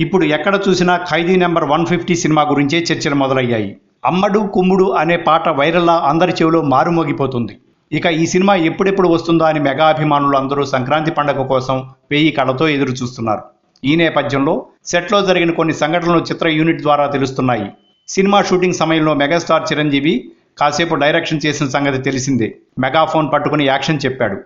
ఇప్పుడు ఎక్కడ చూసినా Khaidi number one fifty cinema గురించే చర్చలు మొదలయ్యాయి. అమ్మడు కుమ్ముడు అనే పాట వైరల్లా అందరి చెవిలో మారుమోగిపోతుంది. ఇక ఈ సినిమా ఎప్పుడెప్పుడు వస్తుందో అని మెగా అభిమానులు అందరూ సంక్రాంతి పండగ కోసం వెయ్యి కళ్ళతో ఎదురు చూస్తున్నారు. ఈ నేపథ్యంలో సెట్లో జరిగిన కొన్ని సంఘటనలు చిత్ర యూనిట్ ద్వారా తెలుస్తున్నాయి. సినిమా షూటింగ్ సమయంలో మెగాస్టార్ చిరంజీవి కాసేపు డైరెక్షన్ చేసిన సంగతి తెలిసిందే. మెగాఫోన్ పట్టుకుని యాక్షన్ చెప్పాడు.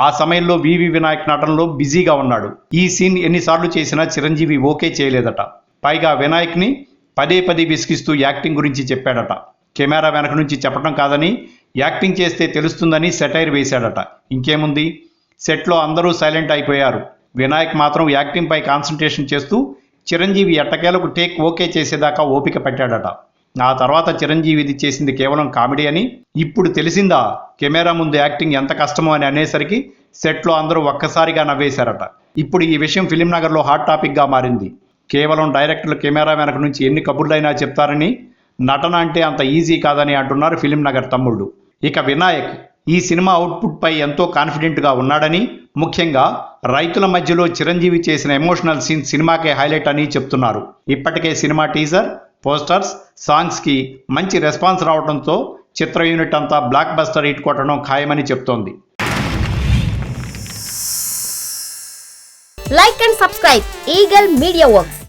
ఆ సమయంలో వివి వినాయక్ నటనలో బిజీగా ఉన్నాడు. ఈ సీన్ ఎన్నిసార్లు చేసినా చిరంజీవి ఓకే చేయలేదట. పైగా వినాయక్ని పదే పదే విసిగిస్తూ యాక్టింగ్ గురించి చెప్పాడట. కెమెరా వెనక నుంచి చెప్పడం కాదని యాక్టింగ్ చేస్తే తెలుస్తుందని సెటైర్ వేశాడట. ఇంకేముంది? సెట్లో అందరూ సైలెంట్ అయిపోయారు. వినాయక్ మాత్రం యాక్టింగ్పై కాన్సన్ట్రేషన్ చేస్తూ చిరంజీవి ఎట్టకేలకు టేక్ ఓకే చేసేదాకా ఓపిక పెట్టాడట. ఆ తర్వాత చిరంజీవిది చేసింది కేవలం కామెడీ అని. ఇప్పుడు తెలిసిందా కెమెరా ముందు యాక్టింగ్ ఎంత కష్టమో అని అనేసరికి సెట్లో అందరూ ఒక్కసారిగా నవ్వేశారట. ఇప్పుడు ఈ విషయం ఫిలిం నగర్లో హాట్ టాపిక్గా మారింది. కేవలం డైరెక్టర్లు కెమెరా వెనక నుంచి ఎన్ని కబుర్లైనా చెప్తారని నటన అంటే అంత ఈజీ కాదని అంటున్నారు ఫిలిం నగర్ తమ్ముళ్ళు. ఇక వినాయక్ ఈ సినిమా అవుట్పుట్పై ఎంతో కాన్ఫిడెంట్గా ఉన్నాడని ముఖ్యంగా రైతుల మధ్యలో చిరంజీవి చేసిన ఎమోషనల్ సీన్ సినిమాకే హైలైట్ అని చెప్తున్నారు. ఇప్పటికే సినిమా టీజర్ పోస్టర్స్ సాంగ్స్కి మంచి రెస్పాన్స్ రావడంతో చిత్ర యూనిట్ అంతా బ్లాక్ బస్టర్ హిట్ కొట్టడం ఖాయమని చెప్తోంది. Like and subscribe Eagle media works